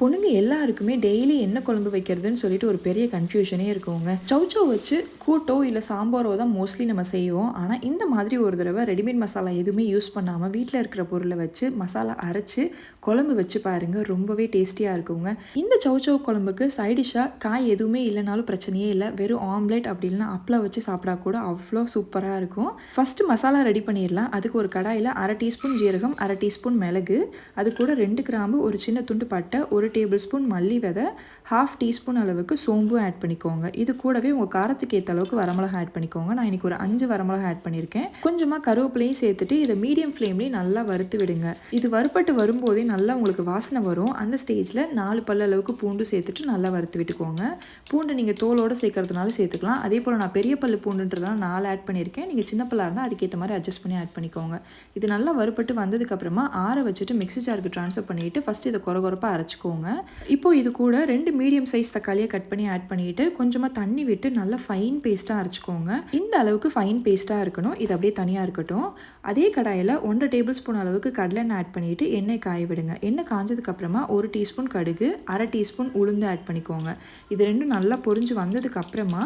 பொண்ணுங்க எல்லாருக்குமே டெய்லி என்ன குழம்பு வைக்கிறதுன்னு சொல்லிட்டு ஒரு பெரிய கன்ஃபியூஷனே இருக்குங்க. சௌச்சோ வச்சு கூட்டோ இல்லை சாம்பாரோ தான் மோஸ்ட்லி நம்ம செய்வோம். ஆனால் இந்த மாதிரி ஒரு தடவை ரெடிமேட் மசாலா எதுவுமே யூஸ் பண்ணாமல் வீட்டில் இருக்கிற பொருளை வச்சு மசாலா அரைச்சி குழம்பு வச்சு பாருங்க ரொம்பவே டேஸ்டியாக இருக்குங்க. இந்த சௌச்சோ குழம்புக்கு சைடிஷாக காய் எதுவுமே இல்லைனாலும் பிரச்சனையே இல்லை. வெறும் ஆம்லேட் அப்படின்னா அப்பளம் வச்சு சாப்பிடா கூட அவ்வளோ சூப்பராக இருக்கும். ஃபஸ்ட்டு மசாலா ரெடி பண்ணிடலாம். அதுக்கு ஒரு கடாயில் அரை டீஸ்பூன் ஜீரகம் அரை டீஸ்பூன் மிளகு அது கூட ரெண்டு கிராம்பு ஒரு சின்ன துண்டு பட்டை ஒரு ஒரு டேபிள் ஸ்பூன் மல்லி விதை ஹாஃப் டீஸ்பூன் அளவுக்கு சோம்பும் ஆட் பண்ணிக்கோங்க. இது கூடவே உங்கள் காரத்துக்கு ஏற்ற அளவுக்கு வரமிளகா ஆட் பண்ணிக்கோங்க. நான் இன்றைக்கி ஒரு அஞ்சு வரமிளகா ஆட் பண்ணியிருக்கேன் கொஞ்சமாக கருவேப்பிலையும் சேர்த்துட்டு இதை மீடியம் ஃப்ளேம்லேயும் நல்லா வறுத்து விடுங்க. இது வறுப்பட்டு வரும்போதே நல்லா உங்களுக்கு வாசனை வரும். அந்த ஸ்டேஜில் நாலு பல்ல அளவுக்கு பூண்டு சேர்த்துட்டு நல்லா வறுத்து விட்டுக்கோங்க. பூண்டு நீங்கள் தோலோடு சேர்க்கறதுனால சேர்த்துக்கலாம். அதே போல் நான் பெரிய பல்லு பூண்டுன்றதுனால நாலு ஆட் பண்ணியிருக்கேன் நீங்கள் சின்ன பல்லாக இருந்தால் அதுக்கேற்ற மாதிரி அட்ஜஸ்ட் பண்ணி ஆட் பண்ணிக்கோங்க. இது நல்லா வறுப்பட்டு வந்ததுக்கப்புறமா ஆற வச்சுட்டு மிக்ஸி ஜாருக்கு ட்ரான்ஸ்ஃபர் பண்ணிவிட்டு ஃபஸ்ட்டு இதை குறை அரைச்சிக்கோங்க. அரைச்சிக்கோங்க இப்போ இது கூட ரெண்டு மீடியம் சைஸ் தக்காளியை கட் பண்ணி ஆட் பண்ணிட்டு கொஞ்சமாக தண்ணி விட்டு நல்லா ஃபைன் பேஸ்ட்டாக அரைச்சிக்கோங்க. இந்த அளவுக்கு ஃபைன் பேஸ்ட்டாக இருக்கணும். இது அப்படியே தனியாக இருக்கட்டும். அதே கடாயில் ஒன்றரை டேபிள் ஸ்பூன் அளவுக்கு கடலெண்ணெய் ஆட் பண்ணிவிட்டு எண்ணெய் காய விடுங்க. எண்ணெய் காஞ்சதுக்கப்புறமா ஒரு டீஸ்பூன் கடுகு அரை டீஸ்பூன் உளுந்து ஆட் பண்ணிக்கோங்க. இது ரெண்டும் நல்லா பொரிஞ்சு வந்ததுக்கப்புறமா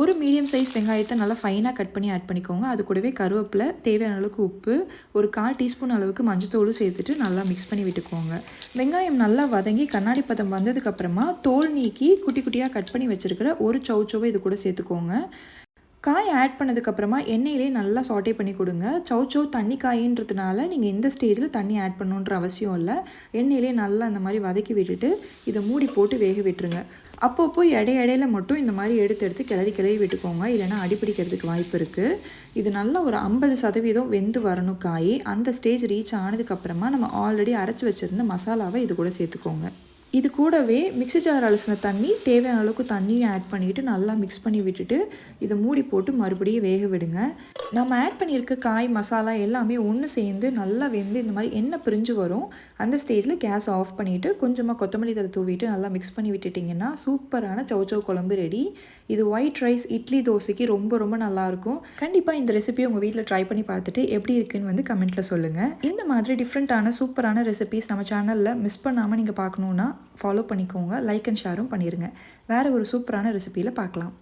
ஒரு மீடியம் சைஸ் வெங்காயத்தை நல்லா ஃபைனாக கட் பண்ணி ஆட் பண்ணிக்கோங்க. அது கூடவே கருவேப்பிலை தேவையான அளவுக்கு உப்பு ஒரு கால் டீஸ்பூன் அளவுக்கு மஞ்சத்தூளும் சேர்த்துட்டு நல்லா மிக்ஸ் பண்ணி விட்டுக்கோங்க. வெங்காயம் நல்லா வதங்கி கண்ணாடி பதம் வந்ததுக்கப்புறமா தோல் நீக்கி குட்டி குட்டியாக கட் பண்ணி வச்சுருக்கிற ஒரு சௌச்சோவை இது கூட சேர்த்துக்கோங்க. காய் ஆட் பண்ணதுக்கப்புறமா எண்ணெயிலே நல்லா சாட்டே பண்ணி கொடுங்க. சௌச்சோ தண்ணி காயின்றதுனால நீங்கள் எந்த ஸ்டேஜில் தண்ணி ஆட் பண்ணணுன்ற அவசியம் இல்லை. எண்ணெயிலே நல்லா அந்த மாதிரி வதக்கி விட்டுட்டு இதை மூடி போட்டு வேக விட்டுருங்க. அப்பப்போ இடை இடையில மட்டும் இந்த மாதிரி எடுத்து எடுத்து கிளறி கிளறி விட்டுக்கோங்க. இல்லைனா அடிப்பிடிக்கிறதுக்கு வாய்ப்பு இருக்குது இது நல்லா ஒரு ஐம்பது சதவீதம் வெந்து வரணும் காய். அந்த ஸ்டேஜ் ரீச் ஆனதுக்கப்புறமா நம்ம ஆல்ரெடி அரைச்சி வச்சுருந்த மசாலாவை இது கூட சேர்த்துக்கோங்க. இது கூடவே மிக்ஸி ஜார் அலசின தண்ணி தேவையான அளவுக்கு தண்ணியும் ஆட் பண்ணிவிட்டு நல்லா மிக்ஸ் பண்ணி விட்டுட்டு இதை மூடி போட்டு மறுபடியும் வேக விடுங்க. நம்ம ஆட் பண்ணியிருக்க காய் மசாலா எல்லாமே ஒன்று சேர்ந்து நல்லா வெந்து இந்த மாதிரி எண்ணெய் பிரிஞ்சு வரும். அந்த ஸ்டேஜில் கேஸ் ஆஃப் பண்ணிவிட்டு கொஞ்சமாக கொத்தமல்லி தலை தூவிட்டு நல்லா மிக்ஸ் பண்ணி விட்டுட்டிங்கன்னா சூப்பரான சௌச்சௌ குழம்பு ரெடி இது ஒயிட் ரைஸ் இட்லி தோசைக்கு ரொம்ப ரொம்ப நல்லாயிருக்கும் கண்டிப்பாக இந்த ரெசிபியை உங்கள் வீட்டில் ட்ரை பண்ணி பார்த்துட்டு எப்படி இருக்குன்னு வந்து கமெண்ட்டில் சொல்லுங்கள் இந்த மாதிரி டிஃப்ரெண்ட்டான சூப்பரான ரெசிபிஸ் நம்ம சேனலில் மிஸ் பண்ணாமல் நீங்கள் பார்க்கணுன்னா ஃபாலோ பண்ணிக்கோங்க. லைக் அண்ட் ஷேரும் பண்ணிடுங்க வேறு ஒரு சூப்பரான ரெசிப்பியில் பார்க்கலாம்.